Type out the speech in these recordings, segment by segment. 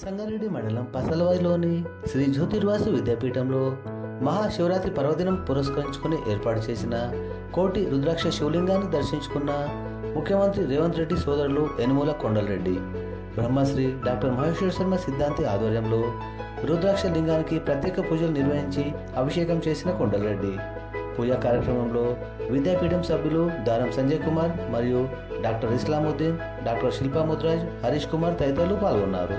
సంగారెడ్డి మండలం పసలవాయిలోని శ్రీ జ్యోతిర్వాసు విద్యాపీఠంలో మహాశివరాత్రి పర్వదినం పురస్కరించుకుని ఏర్పాటు చేసిన కోటి రుద్రాక్ష శివలింగాన్ని దర్శించుకున్న ముఖ్యమంత్రి రేవంత్ రెడ్డి సోదరులు యనుమూల కొండలరెడ్డి బ్రహ్మశ్రీ డాక్టర్ మహేశ్వర శర్మ సిద్ధాంతి ఆధ్వర్యంలో రుద్రాక్ష లింగానికి ప్రత్యేక పూజలు నిర్వహించి అభిషేకం చేసిన కొండలరెడ్డి. పూజా కార్యక్రమంలో విద్యాపీఠం సభ్యులు దారం సంజయ్ కుమార్ మరియు డాక్టర్ ఇస్లాముద్దీన్ డాక్టర్ శిల్పా ముద్రాజ్ హరీష్ కుమార్ తదితరులు పాల్గొన్నారు.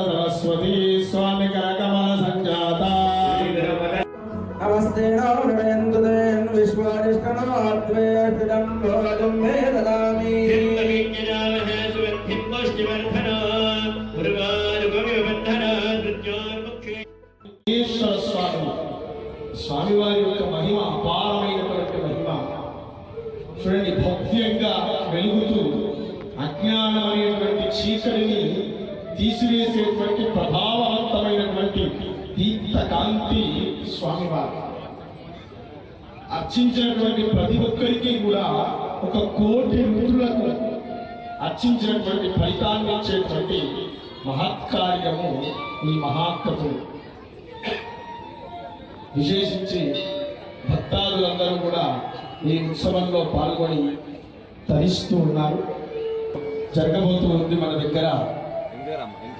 సరస్వతి స్వామి కనకమల సంజాత. నమస్తే నమయంతుదేన్ విశ్వానిష్టనాద్వేషిడం భోజం మే దదామి. ఈశ్వర స్వామి స్వామివారి యొక్క మహిమ అపారమైనటువంటి మహిమ. చూడండి భవ్యంగా వెలుగుతూ అజ్ఞానం అనేటువంటి చీకటిని తీసివేసేటువంటి ప్రభావవంతమైనటువంటి దీప్త స్వామివారు. అర్చించినటువంటి ప్రతి ఒక్కరికి కూడా ఒక కోటి మిత్రులకు అర్చించినటువంటి ఫలితాన్ని ఇచ్చేటువంటి మహత్కార్యము ఈ మహాత్మతులు విశేషించి భక్తాదులందరూ కూడా ఈ ఉత్సవంలో పాల్గొని తరిస్తూ ఉన్నారు. జరగబోతూ ఉంది మన దగ్గర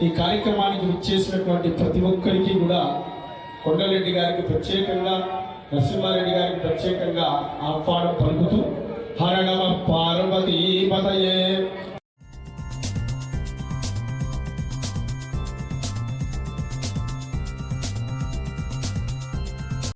ఈ కార్యక్రమానికి విచ్చేసినటువంటి ప్రతి ఒక్కరికి కూడా కొండరెడ్డి గారికి ప్రత్యేకంగా నరసింహారెడ్డి గారికి ప్రత్యేకంగా ఆహ్వానం పలుకుతూ హరణమ నమ పార్వతీ పతయే